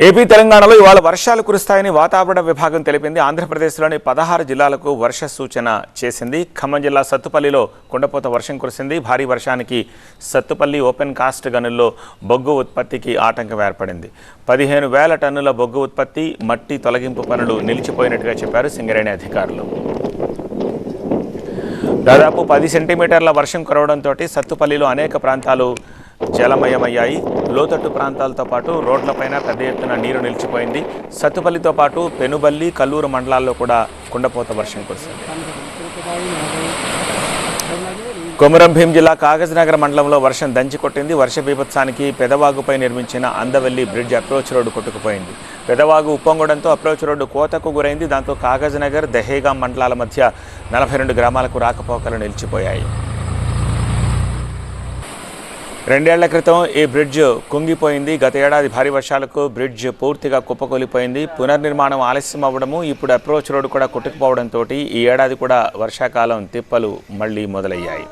AP తెలంగాణలో ఇవాళ వర్షాలు కురుస్తాయని వాతావరణ విభాగం తెలిపింది. ఆంధ్రప్రదేశ్లోని పదహారు జిల్లాలకు వర్ష సూచన చేసింది. ఖమ్మం జిల్లా సత్తుపల్లిలో కుండపోత వర్షం కురిసింది. భారీ వర్షానికి సత్తుపల్లి ఓపెన్ కాస్ట్ గనుల్లో బొగ్గు ఉత్పత్తికి ఆటంకం ఏర్పడింది. పదిహేను వేల టన్నుల బొగ్గు ఉత్పత్తి మట్టి తొలగింపు పనులు నిలిచిపోయినట్టుగా చెప్పారు సింగరేణి అధికారులు. దాదాపు పది సెంటీమీటర్ల వర్షం కురవడంతో సత్తుపల్లిలో అనేక ప్రాంతాలు జలమయమయ్యాయి. లోతట్టు ప్రాంతాలతో పాటు రోడ్లపైన పెద్ద ఎత్తున నీరు నిలిచిపోయింది. సత్తుపల్లితో పాటు పెనుబల్లి కల్లూరు మండలాల్లో కూడా కుండపోత వర్షం కురిసింది. కొమరం భీం జిల్లా కాగజ్నగర్ మండలంలో వర్షం దంచి కొట్టింది. వర్ష బీభత్సానికి పెదవాగుపై నిర్మించిన అందవెల్లి బ్రిడ్జ్ అప్రోచ్ రోడ్డు కొట్టుకుపోయింది. పెదవాగు ఉప్పొంగడంతో అప్రోచ్ రోడ్డు కోతకు గురైంది. దాంతో కాగజ్నగర్ దహేగాం మండలాల మధ్య నలభై రెండు గ్రామాలకు రాకపోకలు నిలిచిపోయాయి. రెండేళ్ళ క్రితం ఈ బ్రిడ్జ్ కుంగిపోయింది. గత ఏడాది భారీ వర్షాలకు బ్రిడ్జ్ పూర్తిగా కుప్పకూలిపోయింది. పునర్నిర్మాణం ఆలస్యం అవ్వడము ఇప్పుడు అప్రోచ్ రోడ్డు కూడా కొట్టుకుపోవడంతో ఈ ఏడాది కూడా వర్షాకాలం తిప్పలు మళ్ళీ మొదలయ్యాయి.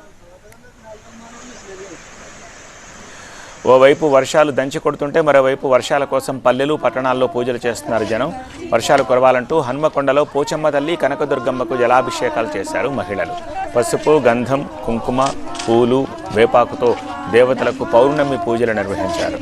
ఓవైపు వర్షాలు దంచి కొడుతుంటే మరోవైపు వర్షాల కోసం పల్లెలు పట్టణాల్లో పూజలు చేస్తున్నారు జనం. వర్షాలు కురవాలంటూ హన్మకొండలో పోచమ్మ తల్లి కనకదుర్గమ్మకు జలాభిషేకాలు చేశారు మహిళలు. పసుపు గంధం కుంకుమ పూలు వేపాకుతో దేవతలకు పౌర్ణమి పూజలు నిర్వహించారు.